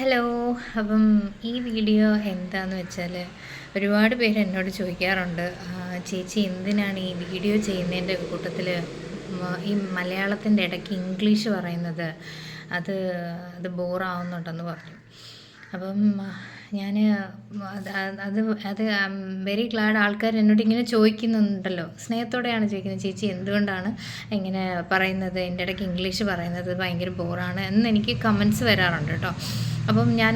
Hello അപ്പം ഈ video എന്താന്ന് വെച്ചാൽ ഒരുപാട് പേര് എന്നോട് ചോദിക്കാറുണ്ട് ചേച്ചി എന്തിനാണ് ഈ വീഡിയോ ചെയ്യുന്നതിന്റെ കൂട്ടത്തിൽ ഈ മലയാളത്തിന്റെ ഇടയ്ക്ക് ഇംഗ്ലീഷ് പറയുന്നത്? അത് അത് ബോറാവുന്നുണ്ടെന്ന് പറഞ്ഞു. അപ്പം ഞാൻ അത് അത് വെരി ഗ്ലാഡ് ആൾക്കാർ എന്നോട് ഇങ്ങനെ ചോദിക്കുന്നുണ്ടല്ലോ. സ്നേഹത്തോടെയാണ് ചോദിക്കുന്നത് ചേച്ചി എന്തുകൊണ്ടാണ് ഇങ്ങനെ പറയുന്നത്? എന്റെ ഇടയ്ക്ക് ഇംഗ്ലീഷ് പറയുന്നത് ഭയങ്കര ബോറാണ് എന്ന് എനിക്ക് കമൻസ് വരാറുണ്ട് കേട്ടോ. അപ്പം ഞാൻ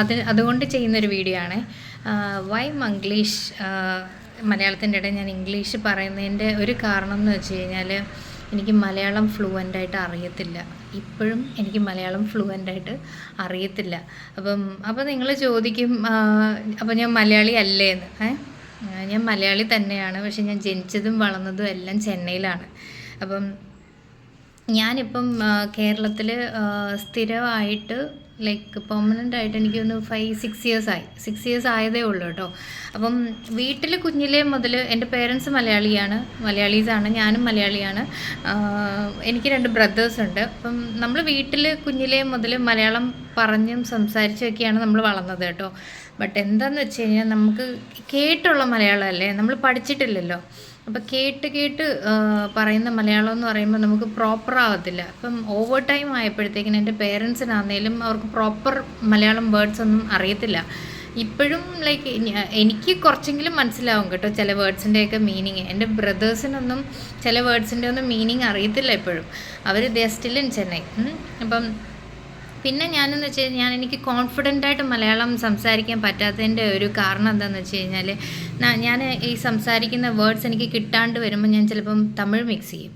അത് അതുകൊണ്ട് ചെയ്യുന്നൊരു വീഡിയോ ആണ്. വൈ മംഗ്ലീഷ് മലയാളത്തിന്റെ ഇടയിൽ ഞാൻ ഇംഗ്ലീഷ് പറയുന്നതിന്റെ ഒരു കാരണം എന്ന് വെച്ച് കഴിഞ്ഞാൽ എനിക്ക് മലയാളം ഫ്ലുവന്റായിട്ട് അറിയത്തില്ല. ഇപ്പോഴും എനിക്ക് മലയാളം ഫ്ലുവന്റായിട്ട് അറിയത്തില്ല. അപ്പം അപ്പം നിങ്ങൾ ചോദിക്കും അപ്പം ഞാൻ മലയാളി അല്ലേ എന്ന് ഏഹ് ഞാൻ മലയാളി തന്നെയാണ്. പക്ഷെ ഞാൻ ജനിച്ചതും വളർന്നതും എല്ലാം ചെന്നൈയിലാണ്. അപ്പം ഞാനിപ്പം കേരളത്തിൽ സ്ഥിരമായിട്ട് ലൈക്ക് പെർമനന്റ് ആയിട്ട് എനിക്ക് ഒന്ന് ഫൈവ് സിക്സ് ഇയേഴ്സ് ആയി. സിക്സ് ഇയേഴ്സ് ആയതേ ഉള്ളൂ കേട്ടോ അപ്പം വീട്ടിൽ കുഞ്ഞിലേ മുതൽ എന്റെ പേരൻസ് മലയാളിയാണ്. മലയാളീസാണ് ഞാനും മലയാളിയാണ്. എനിക്ക് രണ്ട് ബ്രദേഴ്സ് ഉണ്ട്. അപ്പം നമ്മൾ വീട്ടിൽ കുഞ്ഞിലേ മുതൽ മലയാളം പറഞ്ഞും സംസാരിച്ചൊക്കെയാണ് നമ്മൾ വളർന്നത് കേട്ടോ ബട്ട് എന്താണെന്ന് വെച്ച് കഴിഞ്ഞാൽ നമുക്ക് കേട്ടുള്ള മലയാളം അല്ലേ? നമ്മൾ പഠിച്ചിട്ടില്ലല്ലോ. അപ്പോൾ കേട്ട് കേട്ട് പറയുന്ന മലയാളം എന്ന് പറയുമ്പോൾ നമുക്ക് പ്രോപ്പർ ആവത്തില്ല. അപ്പം ഓവർ ടൈം ആയപ്പോഴത്തേക്കിനും എന്റെ പേരൻസിനാന്നേലും അവർക്ക് പ്രോപ്പർ മലയാളം വേർഡ്സ് ഒന്നും അറിയത്തില്ല. ഇപ്പോഴും ലൈക്ക് എനിക്ക് കുറച്ചെങ്കിലും മനസ്സിലാവും കേട്ടോ ചില വേർഡ്സിന്റെയൊക്കെ മീനിങ് എന്റെ ബ്രദേഴ്സിനൊന്നും ചില വേർഡ്സിന്റെ ഒന്നും മീനിങ് അറിയത്തില്ല ഇപ്പോഴും. അവർ ദേ സ്റ്റിൽ ഇൻ ചെന്നൈ അപ്പം പിന്നെ ഞാനെന്ന് വെച്ച് കഴിഞ്ഞാൽ ഞാൻ എനിക്ക് കോൺഫിഡന്റ് ആയിട്ട് മലയാളം സംസാരിക്കാൻ പറ്റാത്തതിന്റെ ഒരു കാരണം എന്താണെന്ന് വെച്ച് കഴിഞ്ഞാൽ ഞാൻ ഈ സംസാരിക്കുന്ന വേർഡ്സ് എനിക്ക് കിട്ടാണ്ട് വരുമ്പോൾ ഞാൻ ചിലപ്പം തമിഴ് മിക്സ് ചെയ്യും.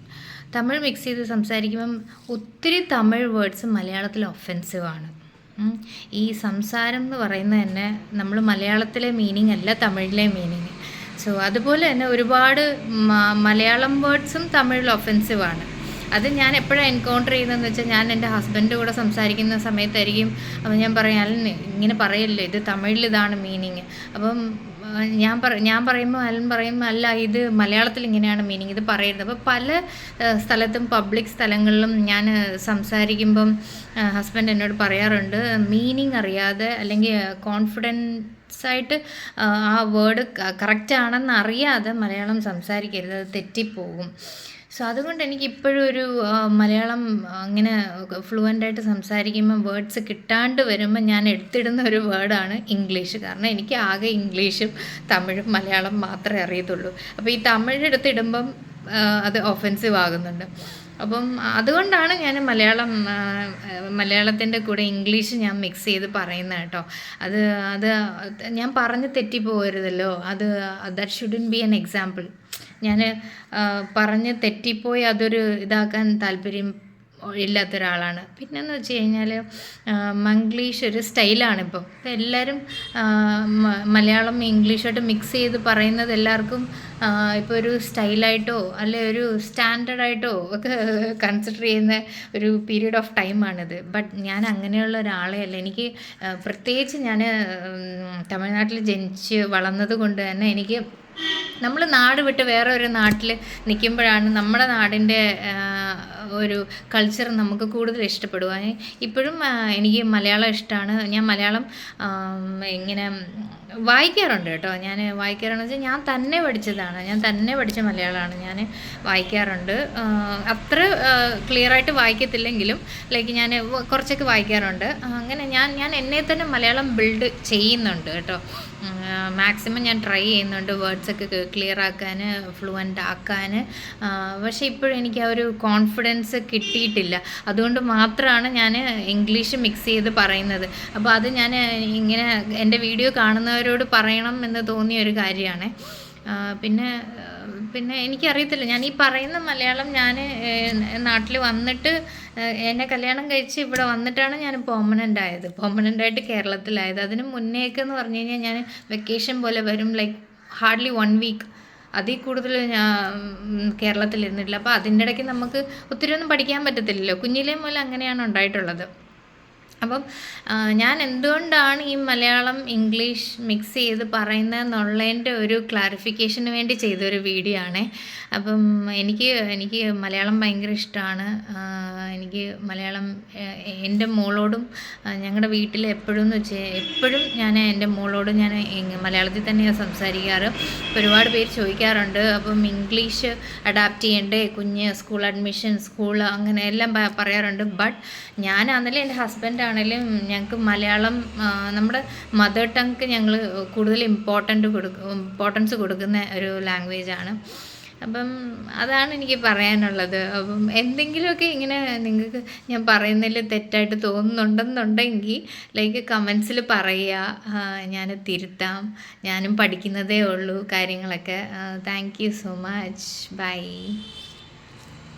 തമിഴ് മിക്സ് ചെയ്ത് സംസാരിക്കുമ്പം ഒത്തിരി തമിഴ് വേർഡ്സ് മലയാളത്തിൽ ഒഫെൻസീവാണ് ഈ സംസാരം എന്ന് പറയുന്നത് തന്നെ നമ്മൾ മലയാളത്തിലെ മീനിങ് അല്ല തമിഴിലെ മീനിങ് സോ അതുപോലെ തന്നെ ഒരുപാട് മലയാളം വേർഡ്സും തമിഴിൽ ഒഫെൻസീവാണ് അത് ഞാൻ എപ്പോഴാണ് എൻകൗണ്ടർ ചെയ്യുന്നതെന്ന് വെച്ചാൽ ഞാൻ എന്റെ ഹസ്ബൻഡ് കൂടെ സംസാരിക്കുന്ന സമയത്തായിരിക്കും. അപ്പം ഞാൻ പറയാം ഇങ്ങനെ പറയല്ലോ ഇത് തമിഴിൽ ഇതാണ് മീനിങ് അപ്പം ഞാൻ പറ ഞാൻ പറയുമ്പോൾ അലൻ പറയും അല്ല ഇത് മലയാളത്തിൽ ഇങ്ങനെയാണ് മീനിങ് ഇത് പറയുന്നത് അപ്പോൾ പല സ്ഥലത്തും പബ്ലിക് സ്ഥലങ്ങളിലും ഞാൻ സംസാരിക്കുമ്പം ഹസ്ബൻഡ് എന്നോട് പറയാറുണ്ട് മീനിങ് അറിയാതെ അല്ലെങ്കിൽ കോൺഫിഡൻസ് ആയിട്ട് ആ വേർഡ് കറക്റ്റ് ആണെന്ന് അറിയാതെ മലയാളം സംസാരിക്കരുത് അത് തെറ്റിപ്പോകും. സോ അതുകൊണ്ട് എനിക്ക് ഇപ്പോഴും ഒരു മലയാളം അങ്ങനെ ഫ്ലുവന്റ് ആയിട്ട് സംസാരിക്കുമ്പോൾ വേർഡ്സ് കിട്ടാണ്ട് വരുമ്പോൾ ഞാൻ എടുത്തിടുന്ന ഒരു വേർഡാണ് ഇംഗ്ലീഷ് കാരണം എനിക്ക് ആകെ ഇംഗ്ലീഷും തമിഴും മലയാളം മാത്രമേ അറിയത്തുള്ളൂ. അപ്പോൾ ഈ തമിഴ് എടുത്തിടുമ്പം അത് ഒഫെൻസീവ് ആകുന്നുണ്ട്. അപ്പം അതുകൊണ്ടാണ് ഞാൻ മലയാളം മലയാളത്തിന്റെ കൂടെ ഇംഗ്ലീഷ് ഞാൻ മിക്സ് ചെയ്ത് പറയുന്നത് കേട്ടോ. അത് അത് ഞാൻ പറഞ്ഞ് തെറ്റിപ്പോകരുതല്ലോ. അത് that shouldn't be an example ഞാൻ പറഞ്ഞ് തെറ്റിപ്പോയി അതൊരു ഇതാക്കാൻ താല്പര്യം ഇല്ലാത്ത ഒരാളാണ് പിന്നെന്ന് വെച്ച് കഴിഞ്ഞാൽ മംഗ്ലീഷ് ഒരു സ്റ്റൈലാണ് ഇപ്പം. എല്ലാവരും മലയാളം ഇംഗ്ലീഷായിട്ട് മിക്സ് ചെയ്ത് പറയുന്നത് എല്ലാവർക്കും ഇപ്പോൾ ഒരു സ്റ്റൈലായിട്ടോ അല്ലെ ഒരു സ്റ്റാൻഡേർഡായിട്ടോ ഒക്കെ കൺസിഡർ ചെയ്യുന്ന ഒരു പീരീഡ് ഓഫ് ടൈമാണിത് ബട്ട് ഞാൻ അങ്ങനെയുള്ള ഒരാളെ അല്ല എനിക്ക് പ്രത്യേകിച്ച് ഞാൻ തമിഴ്നാട്ടിൽ ജനിച്ച് വളർന്നത് കൊണ്ട് തന്നെ എനിക്ക് നമ്മൾ നാട് വിട്ട് വേറെ ഒരു നാട്ടിൽ നിൽക്കുമ്പോഴാണ് നമ്മുടെ നാടിന്റെ ഒരു കൾച്ചർ നമുക്ക് കൂടുതൽ ഇഷ്ടപ്പെടുക. ഇപ്പോഴും എനിക്ക് മലയാളം ഇഷ്ടമാണ് ഞാൻ മലയാളം ഇങ്ങനെ വായിക്കാറുണ്ട് കേട്ടോ. ഞാൻ വായിക്കാറുണ്ടെന്ന് വെച്ചാൽ ഞാൻ തന്നെ പഠിച്ചതാണ്. ഞാൻ തന്നെ പഠിച്ച മലയാളമാണ്. ഞാൻ വായിക്കാറുണ്ട്. അത്ര ക്ലിയർ ആയിട്ട് വായിക്കത്തില്ലെങ്കിലും ലൈക്ക് ഞാൻ കുറച്ചൊക്കെ വായിക്കാറുണ്ട്. അങ്ങനെ ഞാൻ ഞാൻ എന്നെ തന്നെ മലയാളം ബിൽഡ് ചെയ്യുന്നുണ്ട് കേട്ടോ. മാക്സിമം ഞാൻ ട്രൈ ചെയ്യുന്നുണ്ട് വേർഡ്സൊക്കെ ക്ലിയർ ആക്കാൻ ഫ്ലുവന്റ് ആക്കാൻ പക്ഷേ ഇപ്പോഴും എനിക്ക് ആ ഒരു കോൺഫിഡൻസ് കിട്ടിയിട്ടില്ല. അതുകൊണ്ട് മാത്രമാണ് ഞാൻ ഇംഗ്ലീഷ് മിക്സ് ചെയ്ത് പറയുന്നത്. അപ്പോൾ അത് ഞാൻ ഇങ്ങനെ എന്റെ വീഡിയോ കാണുന്നവരോട് പറയണം എന്ന് തോന്നിയ ഒരു കാര്യമാണ്. പിന്നെ പിന്നെ എനിക്കറിയത്തില്ല. ഞാൻ ഈ പറയുന്ന മലയാളം ഞാൻ നാട്ടിൽ വന്നിട്ട് എന്നെ കല്യാണം കഴിച്ച് ഇവിടെ വന്നിട്ടാണ് ഞാൻ പെർമനന്റ് ആയത്. പെർമനന്റ് ആയിട്ട് കേരളത്തിലായത്. അതിന് മുന്നേക്ക് എന്ന് പറഞ്ഞു കഴിഞ്ഞാൽ ഞാൻ വെക്കേഷൻ പോലെ വരും ലൈക്ക് ഹാർഡ്ലി വൺ വീക്ക് അതിൽ കൂടുതൽ ഞാൻ കേരളത്തിൽ ഇരുന്നിട്ടില്ല അപ്പോൾ അതിന്റെ ഇടയ്ക്ക് നമുക്ക് ഒത്തിരി ഒന്നും പഠിക്കാൻ പറ്റത്തില്ലല്ലോ. കുഞ്ഞിലേ മുതൽ അങ്ങനെയാണ് ഉണ്ടായിട്ടുള്ളത്. അപ്പം ഞാൻ എന്തുകൊണ്ടാണ് ഈ മലയാളം ഇംഗ്ലീഷ് മിക്സ് ചെയ്ത് പറയുന്നത് പറയുന്നതെന്നുള്ളതിന്റെ ഒരു ക്ലാരിഫിക്കേഷന് വേണ്ടി ചെയ്തൊരു വീഡിയോ ആണേ. അപ്പം എനിക്ക് എനിക്ക് മലയാളം ഭയങ്കര ഇഷ്ടമാണ്. എനിക്ക് മലയാളം എന്റെ മോളോടും ഞങ്ങളുടെ വീട്ടിൽ എപ്പോഴും എന്ന് വെച്ചാൽ എപ്പോഴും ഞാൻ എന്റെ മോളോട് ഞാൻ മലയാളത്തിൽ തന്നെയാണ് സംസാരിക്കാറ്. ഒരുപാട് പേര് ചോദിക്കാറുണ്ട് അപ്പം ഇംഗ്ലീഷ് അഡാപ്റ്റ് ചെയ്യണ്ടേ? കുഞ്ഞ് സ്കൂൾ അഡ്മിഷൻ സ്കൂൾ അങ്ങനെ എല്ലാം പറയാറുണ്ട്. ബട്ട് ഞാൻ ഞാനാണെങ്കിലും എന്റെ ഹസ്ബൻഡ് ആണെങ്കിലും ഞങ്ങൾക്ക് മലയാളം നമ്മുടെ മദർ ടങ്ക്ക് ഞങ്ങൾ കൂടുതൽ ഇമ്പോർട്ടന്റ് കൊടുക്കും ഇമ്പോർട്ടൻസ് കൊടുക്കുന്ന ഒരു ലാംഗ്വേജ് ആണ്. അപ്പം അതാണ് എനിക്ക് പറയാനുള്ളത്. അപ്പം എന്തെങ്കിലുമൊക്കെ ഇങ്ങനെ നിങ്ങൾക്ക് ഞാൻ പറയുന്നതിൽ തെറ്റായിട്ട് തോന്നുന്നുണ്ടെന്നുണ്ടെങ്കിൽ ലൈക്ക് കമൻസിൽ പറയുക ഞാൻ തിരുത്താം ഞാനും പഠിക്കുന്നതേ ഉള്ളൂ കാര്യങ്ങളൊക്കെ. Thank you so much bye